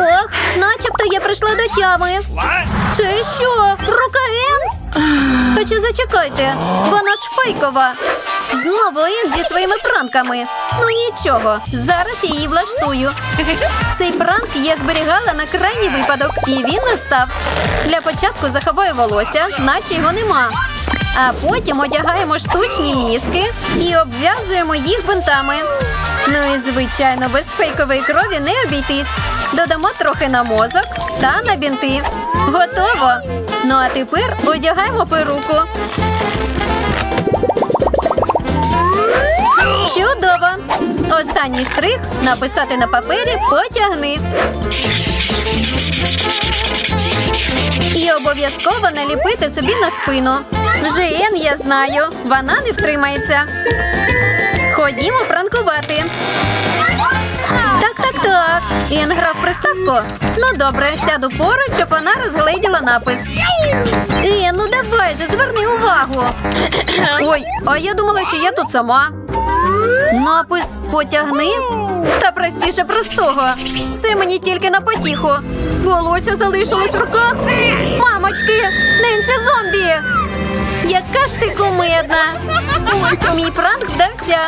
Ох, начебто я прийшла до тями. Це що? Рука Ен? Хоча зачекайте, вона ж фейкова. Знову Ен зі своїми пранками. Ну нічого, зараз я її влаштую. Цей пранк я зберігала на крайній випадок, і він настав. Для початку заховаю волосся, наче його нема. А потім одягаємо штучні мізки і обв'язуємо їх бинтами. Ну і звичайно, без фейкової крові не обійтись. Додамо трохи на мозок та на бінти. Готово. Ну а тепер одягаємо перуку. Чудово! Останній штрих написати на папері потягни. Обов'язково наліпити собі на спину. Вже Ен я знаю, вона не втримається. Ходімо пранкувати. Так, так, так. Ен грав приставку. Ну добре, сяду поруч, щоб вона розгледіла напис. Ен, ну давай же, зверни увагу. Ой, а я думала, що я тут сама. Напис потягни? Та простіше простого. Це мені тільки на потіху. Волосся залишилось в руках. Яка ж ти кумедна. Мій пранк вдався.